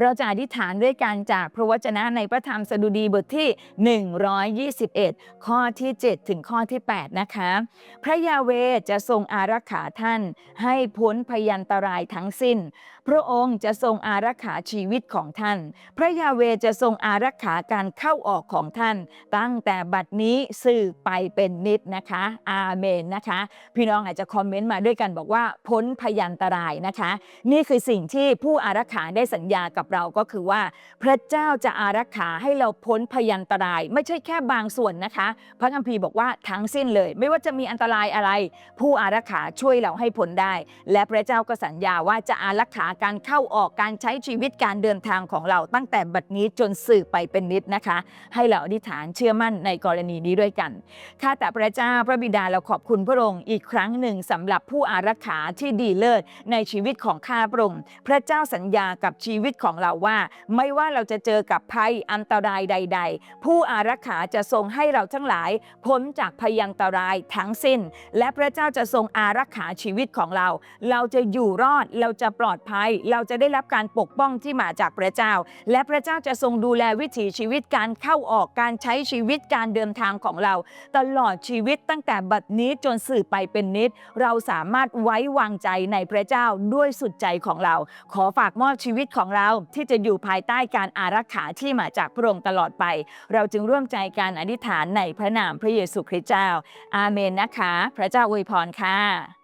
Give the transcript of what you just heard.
เราจะอธิษฐานด้วยการจากพระวจนะในพระธรรมสดุดีบทที่ 121 ข้อที่ 7 ถึงข้อที่ 8 นะคะ พระยาเวจะทรงอารักขาท่าน ให้พ้นพยันตรายทั้งสิ้น พระองค์จะทรงอารักขาชีวิตของท่าน พระยาเวจะทรงอารักขาการเข้าออกของท่าน ตั้งแต่บัดนี้สืบไปเป็นนิดนะคะ อาเมนนะคะ พี่น้องอาจจะคอมเมนต์มาด้วยกันบอกว่าพ้นพยันตรายนะคะ นี่คือสิ่งที่ผู้อารักขาได้สัญญากับเราก็คือว่า พระเจ้าจะอารักขาให้เราพ้นพยันตราย ไม่ใช่แค่บางส่วนนะคะ พระคัมภีร์บอกว่าทั้งสิ้นเลย ไม่ว่าจะมีอันตรายอะไร ผู้อารักขาช่วยเราให้พ้นได้ และพระเจ้าก็สัญญาว่าจะอารักขาการเข้าออกการใช้ชีวิตการเดินทางของเราตั้งแต่บัดนี้จนสืบไปเป็นนิดนะคะ ให้เราอธิษฐานเชื่อมั่นในกรณีนี้ด้วยกันข้าแต่พระเจ้าพระบิดาเราขอบคุณพระองค์อีกครั้งหนึ่งสำหรับผู้อารักขาที่ดีเลิศในชีวิตของข้าพระองค์พระเจ้าสัญญากับชีวิตของเราว่า ไม่ว่าเราจะเจอกับภัยอันตรายใด ๆ ผู้อารักขาจะทรงให้เราทั้งหลายพ้นจากพยันตรายทั้งสิ้น และพระเจ้าจะทรงอารักขาชีวิตของเรา เราจะอยู่รอดเราจะปลอดภัย เราจะได้รับการปกป้องที่มาจากพระเจ้า และพระเจ้าจะทรงดูแลวิถีชีวิตการเข้าออกการใช้ชีวิตการเดินทางของเรา ตลอดชีวิตตั้งแต่บัดนี้จนสื่อไปเป็นนิด เราสามารถไว้วางใจในพระเจ้าด้วยสุดใจของเรา ขอฝากมอบชีวิตของเราที่จะอยู่ภายใต้การอารักขาที่มาจากพระองค์ตลอดไป เราจึงร่วมใจการอธิษฐานในพระนามพระเยซูคริสต์เจ้า อาเมนนะคะ พระเจ้าอวยพรค่ะ